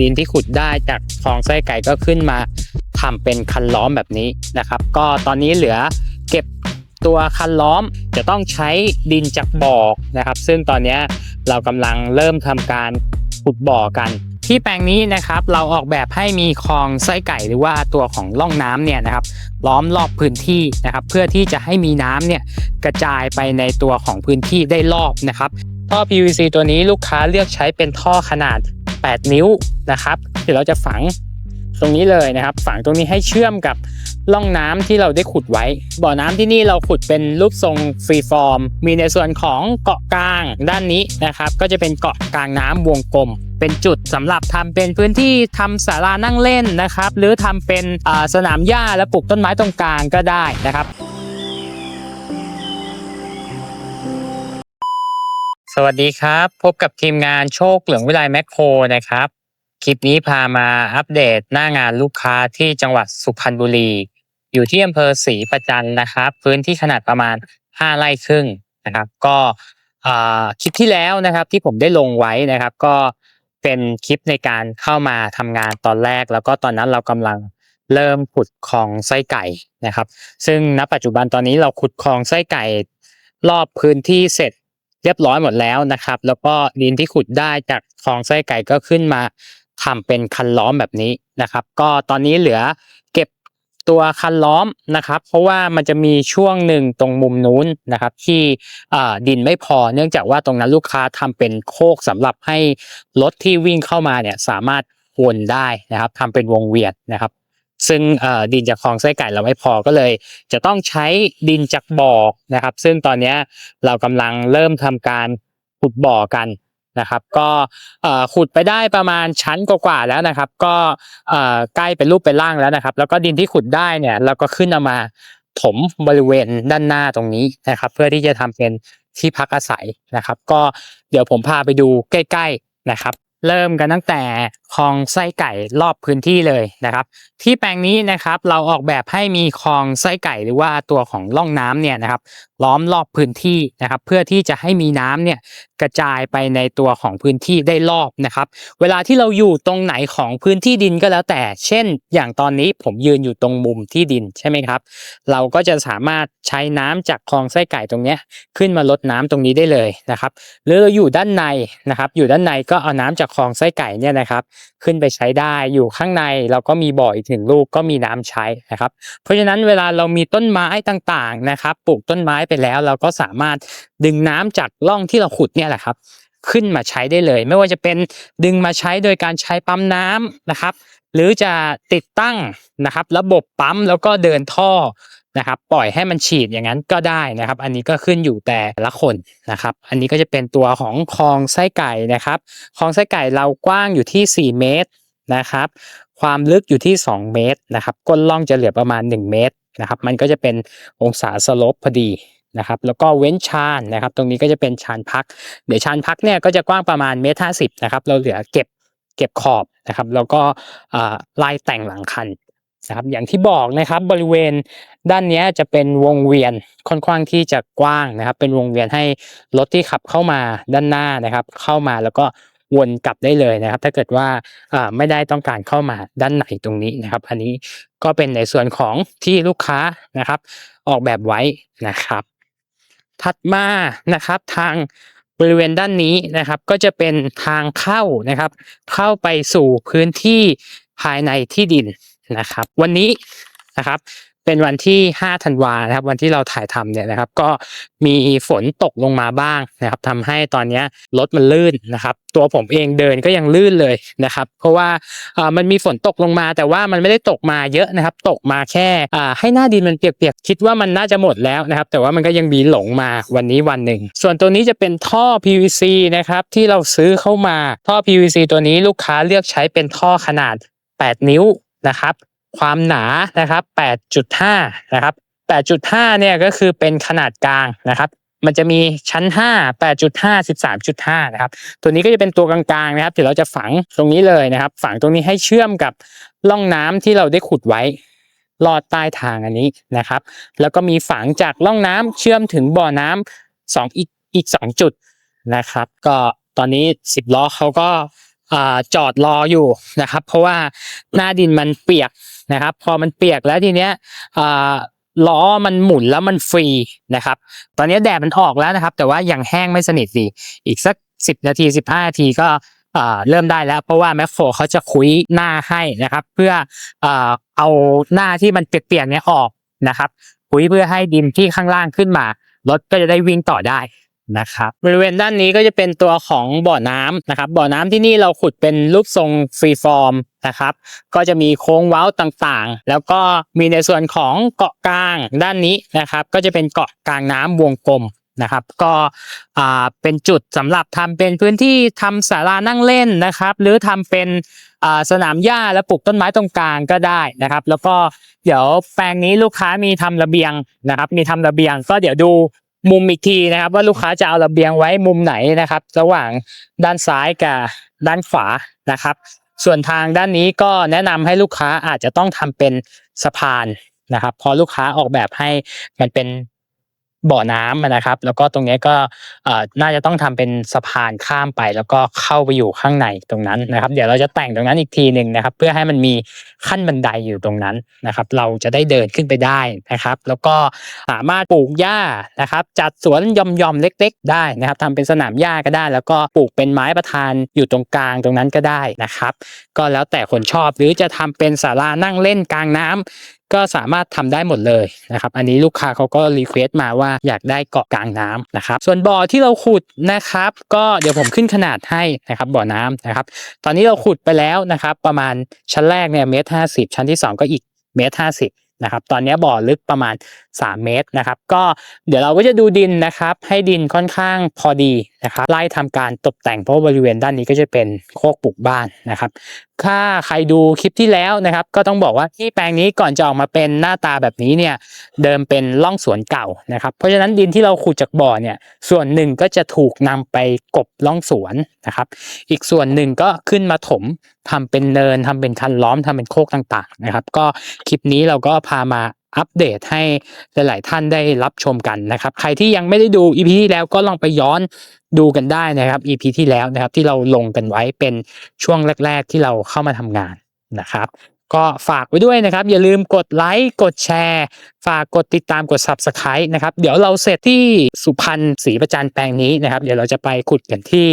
ดินที่ขุดได้จากคลองไส้ไก่ก็ขึ้นมาทำเป็นคันล้อมแบบนี้นะครับ ก็ตอนนี้เหลือเก็บตัวคันล้อมจะต้องใช้ดินจากบ่อนะครับ ซึ่งตอนนี้เรากำลังเริ่มทำการขุดบ่อกัน ที่แปลงนี้นะครับเราออกแบบให้มีคลองไส้ไก่หรือว่าตัวของร่องน้ำเนี่ยนะครับ ล้อมรอบพื้นที่นะครับ เพื่อที่จะให้มีน้ำเนี่ยกระจายไปในตัวของพื้นที่ได้รอบนะครับ ท่อ PVC ตัวนี้ลูกค้าเลือกใช้เป็นท่อขนาด 8 นิ้ว นะครับ เดี๋ยวเราจะฝังตรงนี้เลยนะครับ ฝังตรงนี้ให้เชื่อมกับร่องน้ำที่เราได้ขุดไว้ บ่อน้ำที่นี่เราขุดเป็นรูปทรงฟรีฟอร์ม มีในส่วนของเกาะกลางด้านนี้นะครับ ก็จะเป็นเกาะกลางน้ำวงกลม เป็นจุดสำหรับทำเป็นพื้นที่ทำศาลานั่งเล่นนะครับ หรือทำเป็นสนามหญ้าและปลูกต้นไม้ตรงกลางก็ได้นะครับ สวัสดีครับ พบกับทีมงานโชคเหลืองวิไลแมคโครนะครับ คลิปนี้พามาอัปเดตหน้างานลูกค้าที่จังหวัดสุพรรณบุรี อยู่ที่อำเภอศรีประจันนะครับ พื้นที่ขนาดประมาณ 5 ไร่ครึ่งนะครับ ก็คลิปที่แล้วนะครับที่ผมได้ลงไว้นะครับ ก็เป็นคลิปในการเข้ามาทำงานตอนแรก แล้วก็ตอนนั้นเรากำลังเริ่มขุดคลองไส้ไก่นะครับ ซึ่งณปัจจุบันตอนนี้เราขุดคลองไส้ไก่รอบพื้นที่เสร็จเรียบร้อยหมดแล้วนะครับ แล้วก็ดินที่ขุดได้จากคลองไส้ไก่ก็ขึ้นมา ทำเป็นคันล้อมแบบนี้นะครับ ก็ตอนนี้เหลือเก็บตัวคันล้อมนะครับ เพราะว่ามันจะมีช่วงหนึ่งตรงมุมนู้นนะครับ ที่ดินไม่พอเนื่องจากว่าตรงนั้นลูกค้าทำเป็นโคกสำหรับให้รถที่วิ่งเข้ามาเนี่ยสามารถวนได้นะครับทำเป็นวงเวียนนะครับ ซึ่งดินจากคลองไส้ไก่เราไม่พอก็เลย จะต้องใช้ดินจากบ่อนะครับ ซึ่งตอนนี้เรากำลังเริ่มทำการขุดบ่อกัน นะครับ ก็ขุดไปได้ประมาณชั้นกว่าๆแล้วนะครับ ก็ใกล้เป็นรูปเป็นร่างแล้วนะครับ แล้วก็ดินที่ขุดได้เนี่ยเราก็ขึ้นเอามาถมบริเวณด้านหน้าตรงนี้นะครับ เพื่อที่จะทำเป็นที่พักอาศัยนะครับ ก็เดี๋ยวผมพาไปดูใกล้ ๆนะครับ เริ่มกันตั้งแต่คลองไส้ไก่รอบพื้นที่เลยนะครับ ที่แปลงนี้นะครับเราออกแบบให้มีคลองไส้ไก่หรือว่าตัวของร่องน้ำเนี่ยนะครับล้อมรอบพื้นที่นะครับ เพื่อที่จะให้มีน้ำเนี่ยกระจายไปในตัวของพื้นที่ได้รอบนะครับ เวลาที่เราอยู่ตรงไหนของพื้นที่ดินก็แล้วแต่ เช่น อย่างตอนนี้ผมยืนอยู่ตรงมุมที่ดินใช่ไหมครับ เราก็จะสามารถใช้น้ำจากคลองไส้ไก่ตรงนี้ขึ้นมาลดน้ำตรงนี้ได้เลยนะครับ หรือเราอยู่ด้านในนะครับ อยู่ด้านในก็เอาน้ำจากคลองไส้ไก่เนี่ยนะครับ ขึ้นไปใช้ได้อยู่ข้างในเราก็มีบ่ออีกหนึ่งลูกก็มีน้ำใช้นะครับ เพราะฉะนั้นเวลาเรามีต้นไม้ต่างๆนะครับ ปลูกต้นไม้ไปแล้ว เราก็สามารถดึงน้ำจากร่องที่เราขุดเนี่ยแหละครับขึ้นมาใช้ได้เลย ไม่ว่าจะเป็นดึงมาใช้โดยการใช้ปั๊มน้ำนะครับ หรือจะติดตั้งนะครับ ระบบปั๊มแล้วก็เดินท่อ นะครับปล่อยให้มันฉีดอย่างนั้นก็ได้นะครับ อันนี้ก็ขึ้นอยู่แต่ละคนนะครับ อันนี้ก็จะเป็นตัวของคลองไส้ไก่นะครับคลองไส้ไก่เรากว้างอยู่ที่ 4 เมตรนะครับ ความลึกอยู่ที่ 2 เมตรนะครับก้นล่องจะเหลือประมาณ 1 เมตรนะครับ มันก็จะเป็นองศาสลบพอดีนะครับ แล้วก็เว้นชานนะครับ ตรงนี้ก็จะเป็นชานพัก เดี๋ยวชานพักเนี่ยก็จะกว้างประมาณเมตรห้าสิบนะครับ เราเหลือเก็บเก็บขอบนะครับ แล้วก็ลายแต่งหลังคัน นะครับอย่างที่บอกนะครับบริเวณด้านนี้จะเป็นวงเวียนค่อนข้างที่จะกว้างนะครับ เป็นวงเวียนให้รถที่ขับเข้ามาด้านหน้านะครับ เข้ามาแล้วก็วนกลับได้เลยนะครับ ถ้าเกิดว่าไม่ได้ต้องการเข้ามาด้านในตรงนี้นะครับ อันนี้ก็เป็นในส่วนของที่ลูกค้านะครับ ออกแบบไว้นะครับ ถัดมานะครับทางบริเวณด้านนี้นะครับ ก็จะเป็นทางเข้านะครับ เข้าไปสู่พื้นที่ภายในที่ดิน นะครับ วันนี้นะครับ เป็นวันที่ 5 ธันวานะครับ วันที่เราถ่ายทำเนี่ยนะครับ ก็มีฝนตกลงมาบ้างนะครับทำให้ตอนนี้รถมันลื่นนะครับ ตัวผมเองเดินก็ยังลื่นเลยนะครับ เพราะว่าอ่ามันมีฝนตกลงมา แต่ว่ามันไม่ได้ตกมาเยอะนะครับ ตกมาแค่อ่าให้หน้าดินมันเปียกๆคิดว่ามันน่าจะหมดแล้วนะครับ แต่ว่ามันก็ยังมีหลงมาวันนี้วันหนึ่ง ส่วนตัวนี้จะเป็นท่อ PVC นะครับที่เราซื้อเข้ามาท่อ PVC ตัวนี้ลูกค้าเลือกใช้เป็นท่อขนาด 8 นิ้ว นะครับ ความหนานะครับ 8.5 นะครับ 8.5 เนี่ยก็คือเป็นขนาดกลางนะครับ มันจะมีชั้น 5 8.5 13.5 นะครับ ตัวนี้ก็จะเป็นตัวกลางๆนะครับเดี๋ยวเราจะฝังตรงนี้เลยนะครับ ฝังตรงนี้ให้เชื่อมกับร่องน้ำที่เราได้ขุดไว้ลอดใต้ทางอันนี้นะครับ แล้วก็มีฝังจากร่องน้ำเชื่อมถึงบ่อน้ำสองอีกอีกสองจุดนะครับ ก็ตอนนี้สิบล้อเขาก็ จอดรออยู่นะครับ เพราะว่าหน้าดินมันเปียกนะครับ พอมันเปียกแล้วทีเนี้ยล้อมันหมุนแล้วมันฟรีนะครับ ตอนนี้แดดมันออกแล้วนะครับ แต่ว่ายังแห้งไม่สนิทดีอีกสักสิบนาทีสิบห้านาทีก็เริ่มได้แล้วเพราะว่าแมคโครเขาจะคุยหน้าให้นะครับ เพื่อเอาหน้าที่มันเปียกๆเนี้ยออกนะครับคุยเพื่อให้ดินที่ข้างล่างขึ้นมารถก็จะได้วิ่งต่อได้ นะครับบริเวณด้านนี้ก็จะเป็นตัวของบ่อน้ำนะครับบ่อน้ำที่นี่เราขุดเป็นรูปทรงฟรีฟอร์มนะครับ ก็จะมีโค้งเว้าต่างๆ แล้วก็มีในส่วนของเกาะกลางด้านนี้นะครับ ก็จะเป็นเกาะกลางน้ำวงกลมนะครับ ก็อ่าเป็นจุดสำหรับทำเป็นพื้นที่ทำศาลานั่งเล่นนะครับ หรือทำเป็นสนามหญ้าและปลูกต้นไม้ตรงกลางก็ได้นะครับ แล้วก็เดี๋ยวแปลงนี้ลูกค้ามีทำระเบียงนะครับ มีทำระเบียง ก็เดี๋ยวดู มุมอีกทีนะครับ ว่าลูกค้าจะเอาระเบียงไว้มุมไหนนะครับ ระหว่างด้านซ้ายกับด้านขวานะครับ ส่วนทางด้านนี้ก็แนะนำให้ลูกค้าอาจจะต้องทำเป็นสะพานนะครับเพอลูกค้าออกแบบให้มันเป็น บ่อน้ำนะครับ แล้วก็ตรงนี้ก็น่าจะต้องทำเป็นสะพานข้ามไป แล้วก็เข้าไปอยู่ข้างในตรงนั้นนะครับ เดี๋ยวเราจะแต่งตรงนั้นอีกทีหนึ่งนะครับ เพื่อให้มันมีขั้นบันไดอยู่ตรงนั้นนะครับ เราจะได้เดินขึ้นไปได้นะครับ แล้วก็สามารถปลูกหญ้านะครับ จัดสวนย่อมๆเล็ก ๆ ได้นะครับทำเป็นสนามหญ้าก็ได้ แล้วก็ปลูกเป็นไม้ประทานอยู่ตรงกลางตรงนั้นก็ได้นะครับ ก็แล้วแต่คนชอบหรือจะทำเป็นศาลานั่งเล่นกลางน้ำ ก็สามารถทำได้หมดเลยนะครับ อันนี้ลูกค้าเขาก็รีเควสต์มาว่าอยากได้เกาะกลางน้ำนะครับ ส่วนบ่อที่เราขุดนะครับ ก็เดี๋ยวผมขึ้นขนาดให้นะครับบ่อน้ำนะครับ ตอนนี้เราขุดไปแล้วนะครับ ประมาณชั้นแรกเนี่ยเมตรห้าสิบชั้นที่สองก็อีกเมตรห้าสิบนะครับตอนนี้บ่อลึกประมาณ 3 เมตรนะครับ ก็เดี๋ยวเราก็จะดูดินนะครับ ให้ดินค่อนข้างพอดีนะครับไล่ทำการตกแต่งเพราะบริเวณด้านนี้ก็จะเป็นโคกปลูกบ้านนะครับถ้าใครดูคลิปที่แล้วนะครับ ก็ต้องบอกว่าที่แปลงนี้ก่อนจะออกมาเป็นหน้าตาแบบนี้เนี่ยเดิมเป็นร่องสวนเก่านะครับ เพราะฉะนั้นดินที่เราขุดจากบ่อเนี่ยส่วนหนึ่งก็จะถูกนำไปกบล่องสวนนะครับ อีกส่วนหนึ่งก็ขึ้นมาถมทำเป็นเนินทำเป็นคันล้อมทำเป็นโคกต่างๆนะครับ ก็คลิปนี้เราก็พามา อัปเดตให้หลาย ๆ ท่านได้รับชมกันนะครับ ใครที่ยังไม่ได้ดู EP ที่แล้วก็ลองไปย้อนดูกันได้นะครับ EP ที่แล้วนะครับที่เราลงกันไว้เป็นช่วงแรก ๆ ที่เราเข้ามาทำงานนะครับ ก็ฝากไว้ด้วยนะครับ อย่าลืมกดไลค์กดแชร์ ฝากกดติดตามกด Subscribe นะครับ เดี๋ยวเราเสร็จที่สุพรรณศรีประจันแปลงนี้นะครับ เดี๋ยวเราจะไปขุดกันที่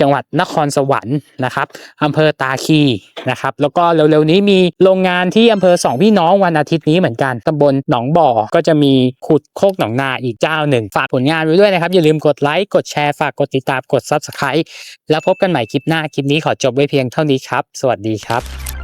จังหวัดนครสวรรค์นะครับอำเภอตาคีนะครับ แล้วก็เร็วๆนี้มีโรงงานที่อำเภอสองพี่น้องวันอาทิตย์นี้เหมือนกันตำบลหนองบ่อก็จะมีขุดโคกหนองนาอีกเจ้าหนึ่ง ฝากผลงานไว้ด้วยนะครับ อย่าลืมกดไลค์กดแชร์ฝากกดติดตามกด Subscribe แล้วพบกันใหม่คลิปหน้าคลิปนี้ขอจบไว้เพียงเท่านี้ครับ สวัสดีครับ